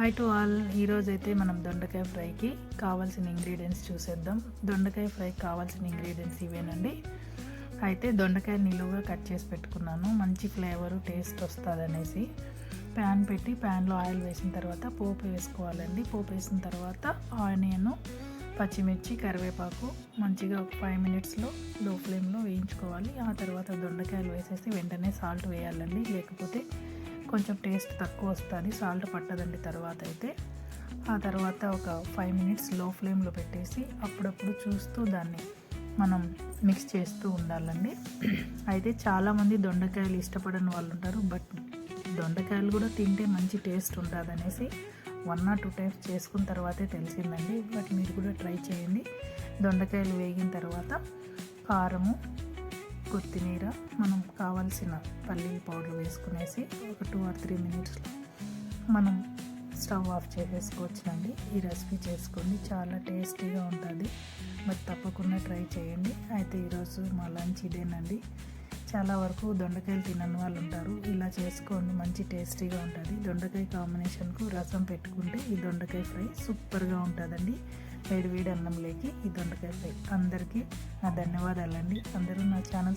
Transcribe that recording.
Hi to all ఈరోజు అయితే మనం దొండకాయ ఫ్రైకి కావాల్సిన ఇంగ్రీడియంట్స్ చూసేద్దాం. దొండకాయ ఫ్రైకి కావాల్సిన ఇంగ్రీడియంట్స్ ఇవేనండి. అయితే దొండకాయ నిలువుగా కట్ చేసి పెట్టుకున్నాను. మంచి ఫ్లేవరు టేస్ట్ వస్తుంది అనేసి ప్యాన్ పెట్టి ప్యాన్లో ఆయిల్ వేసిన తర్వాత పోపు వేసుకోవాలండి. పోపు వేసిన తర్వాత ఆనియన్ పచ్చిమిర్చి కరివేపాకు మంచిగా ఒక ఫైవ్ మినిట్స్లో లో ఫ్లేమ్లో వేయించుకోవాలి. ఆ తర్వాత దొండకాయలు వేసేసి వెంటనే సాల్ట్ వేయాలండి. లేకపోతే కొంచెం టేస్ట్ తక్కువ వస్తుంది సాల్ట్ పట్టదండి తర్వాత అయితే. ఆ తర్వాత ఒక ఫైవ్ మినిట్స్లో ఫ్లేమ్లో పెట్టేసి అప్పుడప్పుడు చూస్తూ దాన్ని మనం మిక్స్ చేస్తూ ఉండాలండి. అయితే చాలామంది దొండకాయలు ఇష్టపడని వాళ్ళు ఉంటారు బట్ దొండకాయలు కూడా తింటే మంచి టేస్ట్ ఉంటుంది అనేసి వన్ ఆర్ టూ టైమ్స్ చేసుకున్న తర్వాతే తెలిసిందండి. బట్ మీరు కూడా ట్రై చేయండి. దొండకాయలు వేగిన తర్వాత కారము కొత్తిమీర మనం కావాల్సిన పల్లీల పౌడర్ వేసుకునేసి ఒక టూ ఆర్ త్రీ మినిట్స్లో మనం స్టవ్ ఆఫ్ చేసేసుకోవచ్చునండి ఈ రెసిపీ చేసుకోండి. చాలా టేస్టీగా ఉంటుంది. మరి తప్పకుండా ట్రై చేయండి. అయితే ఈరోజు మా లంచ్ ఇదేనండి. చాలా వరకు దొండకాయలు తినని వాళ్ళు ఉంటారు. ఇలా చేసుకోండి. మంచి టేస్టీగా ఉంటుంది. దొండకాయ కాంబినేషన్కు రసం పెట్టుకుంటే ఈ దొండకాయ ఫ్రై సూపర్గా ఉంటుందండి. వేడి వేడి అన్నంలోకి ఈ దొండకాయ ఫ్రై. అందరికీ నా ధన్యవాదాలండి. అందరూ నా ఛానల్